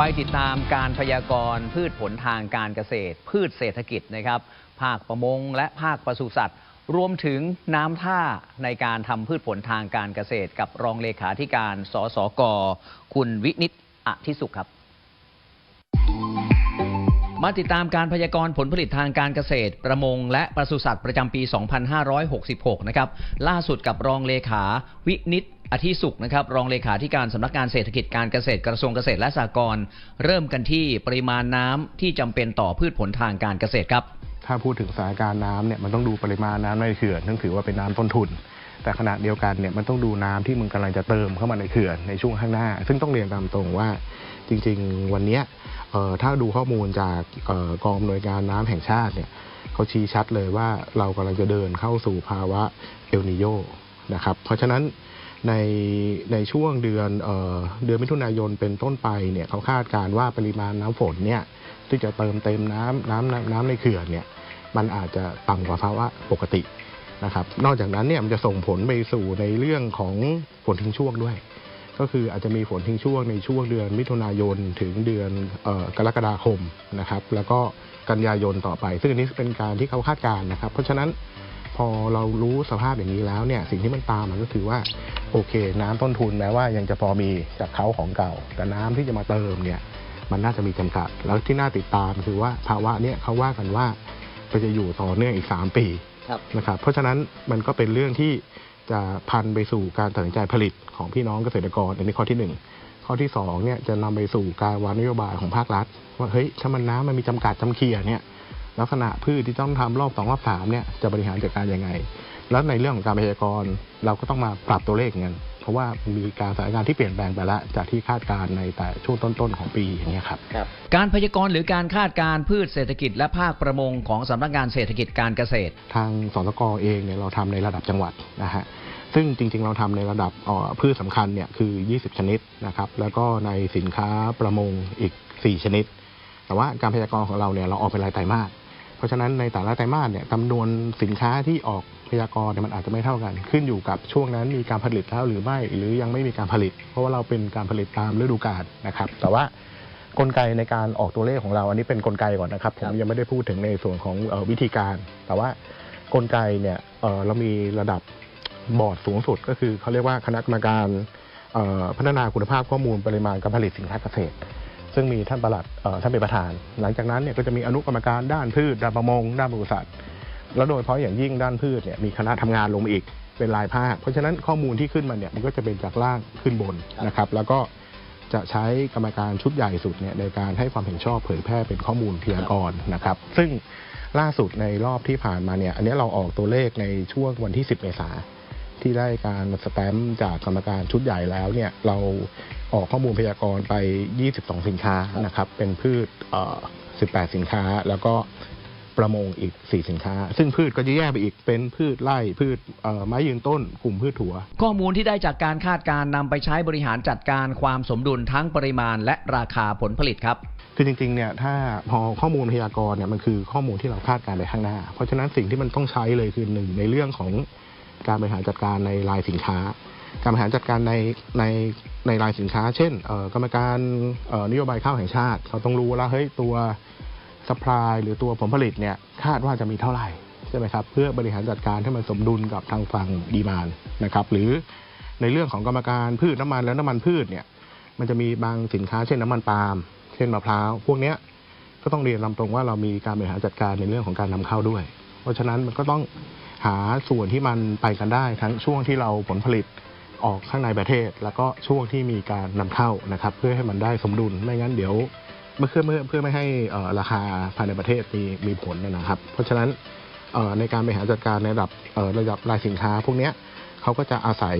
ไปติดตามการพยากรณ์พืชผลทางการเกษตร พืชเศรษฐกิจนะครับ ภาคประมงและภาคปศุสัตว์ รวมถึงน้ำท่าในการทำพืชผลทางการเกษตร กับรองเลขาธิการ สสก คุณวินิตอธิสุขครับ มาติดตามการพยากรณ์ผลผลิตทางการเกษตร ประมง และปศุสัตว์ประจำปี 2566 นะครับ ล่าสุดกับรองเลขาวินิต อธิสุขนะครับรองเลขาธิการสำนักงานเศรษฐกิจการเกษตรกระทรวงเกษตรและสหกรณ์เริ่มกันที่ปริมาณน้ำที่จำเป็นต่อพืชผลทางการเกษตรครับ ถ้าพูดถึงสถานการณ์น้ำเนี่ยมันต้องดูปริมาณน้ำในเขื่อนซึ่งถือว่าเป็นน้ำต้นทุน แต่ขณะเดียวกันเนี่ยมันต้องดูน้ำที่มันกำลังจะเติมเข้ามาในเขื่อนในช่วงข้างหน้า ซึ่งต้องเรียนตามตรงว่าจริง ๆ วันนี้ถ้าดูข้อมูลจากออกองอำนวยการน้ำแห่งชาติเนี่ยเขาชี้ชัดเลยว่าเรากำลังจะเดินเข้าสู่ภาวะเอลนิโยนะครับเพราะฉะนั้น ในในช่วงเดือนเออเดือนมิถุนายนเป็นต้นไปเนี่ยเขาคาดการณ์ว่าปริมาณน้ำฝนเนี่ยที่จะเติมเต็มน้ำน้ำน้ำนำในเขื่อนเนี่ยมันอาจจะต่ำกว่าภาวะปกตินะครับ นอกจากนั้นเนี่ยมันจะส่งผลไปสู่ในเรื่องของฝนทิ้งช่วงด้วย ก็คืออาจจะมีฝนทิ้งช่วงในช่วงเดือนมิถุนายนถึงเดือนออกรกฎาคมนะครับ แล้วก็กันยายนต่อไป ซึ่งอันนี้เป็นการที่เขาคาดการณ์นะครับ เพราะฉะนั้น พอเรารู้สภาพอย่างนี้แล้วเนี่ยสิ่งที่มันตามมันก็คือว่าโอเค น้ำต้นทุนแม้ว่ายังจะพอมีจากเขาของเก่า แต่น้ำที่จะมาเติมเนี่ยมันน่าจะมีจำกัด แล้วที่น่าติดตามคือว่าภาวะเนี้ยเขาว่ากันว่าก็จะอยู่ต่อเนื่องอีก 3 ปีครับนะครับเพราะฉะนั้นมันก็เป็นเรื่องที่จะพันไปสู่การตัดสินใจผลิตของพี่น้องเกษตรกรอันนี้ข้อที่ 1 ข้อที่2เนี่ยจะนำไปสู่การวางนโยบายของภาครัฐ ว่าเฮ้ยถ้ามันน้ำมันมีจำกัดจำเคียเนี่ย ลักษณะพืชที่ต้องทำรอบสองรอบสามเนี่ยจะบริหารจัดการยังไง แล้วในเรื่องของการพยากรณ์เราก็ต้องมาปรับตัวเลขเงินเพราะว่ามีการสถานการณ์ที่เปลี่ยนแปลงไปแล้วจากที่คาดการณ์ในแต่ช่วงต้นๆของปีอย่างเงี้ยครับ การพยากรณ์หรือการคาดการณ์พืชเศรษฐกิจและภาคประมงของสำนักงานเศรษฐกิจการเกษตร ทางสสกเองเนี่ยเราทำในระดับจังหวัดนะฮะซึ่งจริงๆ เราทำในระดับเอ่อพืชสำคัญเนี่ยคือ 20 ชนิดนะครับ แล้วก็ในสินค้าประมงอีก 4 ชนิด แต่ว่าการพยากรณ์ของเราเนี่ยเราออกเป็นรายไตรมาสเพ ราะฉะนั้นในแต่ละไตรมาสเนี่ยจำนวนสินค้าที่ออกพยากรณ์เนี่ยมันอาจจะไม่เท่ากัน ขึ้นอยู่กับช่วงนั้นมีการผลิตแล้วหรือไม่หรือยังไม่มีการผลิต เพราะว่าเราเป็นการผลิตตามฤดูกาลนะครับ แต่ว่ากลไกในการออกตัวเลขของเรา อันนี้เป็นกลไกก่อนนะครับผมยังไม่ได้พูดถึงในส่วนของเอ่อวิธีการ แต่ว่ากลไกเนี่ยเอ่อเรามีระดับบอร์ดสูงสุด ก็คือเขาเรียกว่าคณะกรรมการเอ่อพัฒนาคุณภาพข้อมูลปริมาณการผลิตสินค้าเกษตร ซึ่งมีท่านประหลัดท่านเป็นประธาน หลังจากนั้นเนี่ยก็จะมีอนุกรรมการด้านพืชด้านประมง ด้านปศุสัตว์แล้วโดยเฉพาะอย่างยิ่งด้านพืชเนี่ยมีคณะทำงานลงมาอีกเป็นรายภาค เพราะฉะนั้นข้อมูลที่ขึ้นมาเนี่ยมันก็จะเป็นจากล่างขึ้นบนนะครับ แล้วก็จะใช้กรรมการชุดใหญ่สุดเนี่ยในการให้ความเห็นชอบเผยแพร่เป็นข้อมูลพยากรณ์นะครับ ซึ่งล่าสุดในรอบที่ผ่านมาเนี่ยอันนี้เราออกตัวเลขในช่วงวันที่ 10 เมษาที่ได้การสแตมป์จากกรรมการชุดใหญ่แล้วเนี่ยเรา ออกข้อมูลพยากรณ์ไป 22 สินค้านะครับ เป็นพืชเอ่อ18 สินค้า แล้วก็ประมงอีก 4 สินค้า ซึ่งพืชก็จะแยกไปอีกเป็นพืชไร่พืชเอ่อไม้ยืนต้น กลุ่มพืชถั่ว ข้อมูลที่ได้จากการคาดการณ์นำไปใช้บริหารจัดการความสมดุลทั้งปริมาณและราคาผลผลิตครับคือจริงๆ เนี่ยถ้าพอข้อมูลพยากรณ์เนี่ยมันคือข้อมูลที่เราคาดการณ์ไปข้างหน้า เพราะฉะนั้นสิ่งที่มันต้องใช้เลยคือหนึ่งในเรื่องของการบริหารจัดการในรายสินค้า การบริหารจัดการในในในรายสินค้า เช่นกรรมการนโยบายข้าวแห่งชาติ เขาต้องรู้แล้วเฮ้ยตัวสป라이หรือตัวผลผลิตเนี่ยคาดว่าจะมีเท่าไหร่ใช่ไหมครับเพื่อบริหารจัดการให้มันสมดุลกับทางฝั่งดีมานนะครับหรือในเรื่องของกรรมการพืชน้ำมันและน้ำมันพืชเนี่ยมันจะมีบางสินค้าเช่นน้ำมันปาล์มเช่นมะพร้าวพวกเนี้ยก็ต้องเรียนลำตรงว่าเรามีการบริหารจัดการในเรื่องของการนำเข้าด้วย เพราะฉะนั้นมันก็ต้องหาส่วนที่มันไปกันได้ทั้งช่วงที่เราผลผลิต ออกข้างในประเทศ แล้วก็ช่วงที่มีการนำเข้านะครับ เพื่อให้มันได้สมดุลไม่งั้นเดี๋ยวเมื่อเพื่อเพื่อเพื่อไม่ให้ราคาภายในประเทศมีมีผลนะครับ เพราะฉะนั้นในการบริหารจัดการในระดับระดับรายสินค้า พวกนี้เขาก็จะอาศัย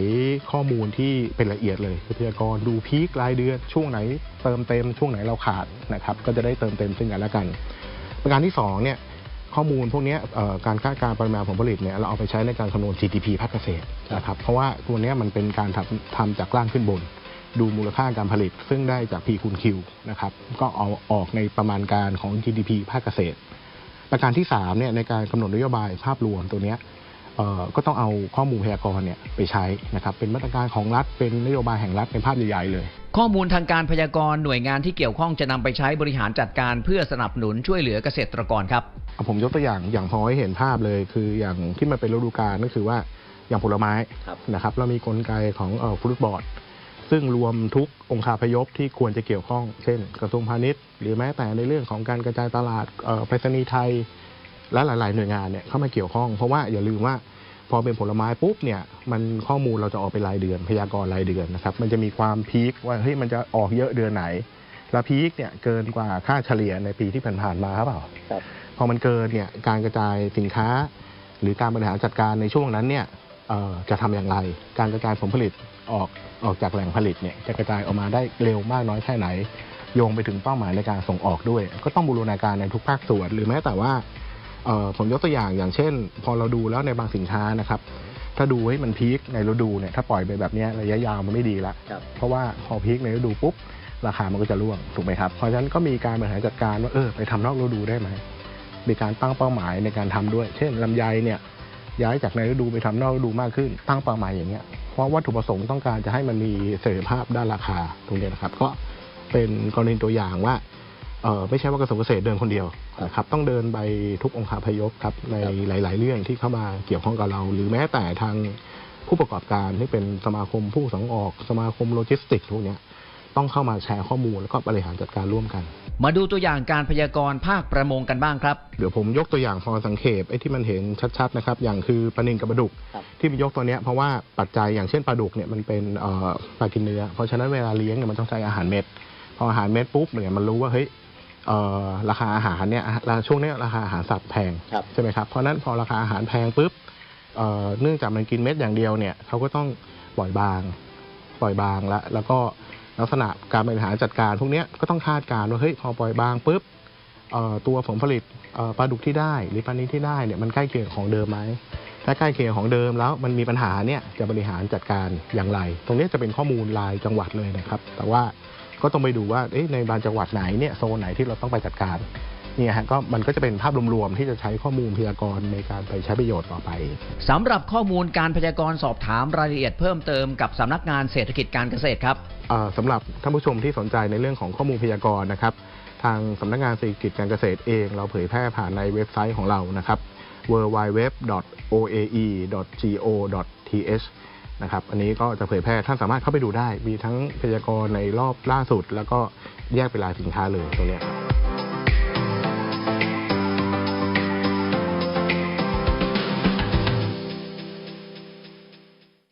ข้อมูลที่เป็นละเอียดเลยคือพยากรดูพีครายเดือนช่วงไหนเติมเต็มช่วงไหนเราขาดนะครับ ก็จะได้เติมเต็มซึ่งกันและกัน ประการที่สองเนี่ย ข้อมูลพวกเนี้ยเอ่อการคาดการณ์ปริมาณผลผลิตเนี่ยเราเอาไปใช้ในการคำนวณ GDP ภาคเกษตรนะครับเพราะว่าตัวเนี้ยมันเป็นการทำทำจากล่างขึ้นบน ดูมูลค่าการผลิต ซึ่งได้จาก P คูณ Q นะครับก็เอาออกในประมาณการของ GDP ภาคเกษตร ประการที่3เนี่ยในการกำหนดนโยบายภาพรวมตัวเนี้ยเอ่อก็ต้องเอาข้อมูลพยากรณ์เนี่ยไปใช้นะครับเป็นมาตรการของรัฐเป็นนโยบายแห่งรัฐในภาพใหญ่ๆเลย ข้อมูลทางการพยากรณ์หน่วยงานที่เกี่ยวข้องจะนำไปใช้บริหารจัดการเพื่อสนับสนุนช่วยเหลือเกษตรกรครับผมยกตัวอย่างอย่างพอให้เห็นภาพเลย คืออย่างที่มันเป็นฤดูกาลก็คือว่าอย่างผลไม้นะครับเรามีกลไกของเอ่อฟรุตบอร์ดซึ่งรวมทุกองค์คาพยพที่ควรจะเกี่ยวข้องเช่น กระทรวงพาณิชย์ หรือแม้แต่ในเรื่องของการกระจายตลาดเอ่อไปรษณีย์ไทย และหลาย ๆ หน่วยงานเนี่ยเข้ามาเกี่ยวข้องเพราะว่าอย่าลืมว่า พอเป็นผลไม้ปุ๊บเนี่ยมันข้อมูลเราจะออกเป็นรายเดือน พยากรณ์รายเดือนนะครับ มันจะมีความพีคว่าเฮ้ยมันจะออกเยอะเดือนไหน แล้วพีคเนี่ยเกินกว่าค่าเฉลี่ยในปีที่ผ่านๆมาครับเปล่าพอมันเกินเนี่ยการกระจายสินค้า หรือการบริหารจัดการในช่วงนั้นเนี่ยเอ่อจะทำอย่างไร การกระจายผลผลิตออกออกจากแหล่งผลิตเนี่ยจะกระจายออกมาได้เร็วมากน้อยแค่ไหน โยงไปถึงเป้าหมายในการส่งออกด้วย ก็ต้องบูรณาการในทุกภาคส่วน หรือแม้แต่ว่าเอ่อ ผมยกตัวอย่างอย่างเช่น พอเราดูแล้วในบางสินค้านะครับ ถ้าดูให้มันพีคในฤดูเนี่ยถ้าปล่อยไปแบบเนี้ยระยะยาวมันไม่ดีละครับเพราะว่าพอพีคในฤดูปุ๊บราคามันก็จะร่วงถูกไหมครับเพราะฉะนั้นก็มีการบริหารจัดการว่าเออไปทำนอกฤดูได้ไหมมีการตั้งเป้าหมายในการทำด้วย เช่นลำไยเนี่ยย้ายจากในฤดูไปทำนอกฤดูมากขึ้น ตั้งเป้าหมายอย่างเงี้ยเพราะวัตถุประสงค์ต้องการจะให้มันมีเสรีภาพด้านราคาตรงเนี้ยนะครับ ก็เป็นกรณีตัวอย่างว่าเออ ไม่ใช่ว่ากระทรวงเกษตรเดินคนเดียวนะครับต้องเดินไปทุกองค์คาพยพครับในหลาย ๆ เรื่องที่เข้ามาเกี่ยวข้องกับเรา หรือแม้แต่ทางผู้ประกอบการที่เป็นสมาคมผู้ส่งออก สมาคมโลจิสติกส์พวกเนี้ยต้องเข้ามาแชร์ข้อมูลแล้วก็บริหารจัดการร่วมกัน มาดูตัวอย่างการพยากรณ์ภาคประมงกันบ้างครับ เดี๋ยวผมยกตัวอย่างพอสังเขปไอ้ที่มันเห็นชัดๆนะครับ อย่างคือปลานิลกับปลาดุกครับที่มียกตัวเนี้ยเพราะว่าปัจจัยอย่างเช่นปลาดุกเนี่ยมันเป็นเอ่อปลากินเนื้อ เพราะฉะนั้นเวลาเลี้ยงเนี่ยมันต้องใช้อาหารเม็ด พออาหารเม็ดปุ๊บเนี่ยมันรู้ว่าเฮ้ย เอ่อราคาอาหารเนี่ยราช่วงเนี้ยราคาอาหารสัตว์แพงครับ ใช่ไหมครับเพราะฉะนั้นพอราคาอาหารแพงปุ๊บเอ่อเนื่องจากมันกินเม็ดอย่างเดียวเนี่ยเขาก็ต้องปล่อยบางปล่อยบางละแล้วก็ลักษณะการบริหารจัดการพวกเนี้ยก็ต้องคาดการณ์ว่าเฮ้ยพอปล่อยบางปุ๊บเอ่อตัวผลผลิตเอ่อปลาดุกที่ได้หรือปลานิลที่ได้เนี่ยมันใกล้เคียงของเดิมไหมถ้าใกล้เคียงของเดิมแล้วมันมีปัญหาเนี่ยจะบริหารจัดการอย่างไร ตรงเนี้ยจะเป็นข้อมูลรายจังหวัดเลยนะครับ แต่ว่า ก็ต้องไปดูว่าเอ๊ะในบางจังหวัดไหนเนี่ยโซนไหนที่เราต้องไปจัดการเนี่ยฮะก็มันก็จะเป็นภาพรวมๆที่จะใช้ข้อมูลพยากรณ์ในการไปใช้ประโยชน์ต่อไปสำหรับข้อมูลการพยากรณ์สอบถามรายละเอียดเพิ่มเติมกับสำนักงานเศรษฐกิจการเกษตรครับเอ่อสำหรับท่านผู้ชมที่สนใจในเรื่องของข้อมูลพยากรณ์นะครับทางสำนักงานเศรษฐกิจการเกษตรเอง เราเผยแพร่ผ่านในเว็บไซต์ของเรานะครับ www.oae.go.th นะครับอันนี้ก็จะเผยแพร่ท่านสามารถเข้าไปดูได้ มีทั้งพยากรณ์ในรอบล่าสุด แล้วก็แยกเป็นรายสินค้าเลยตรงนี้ครับ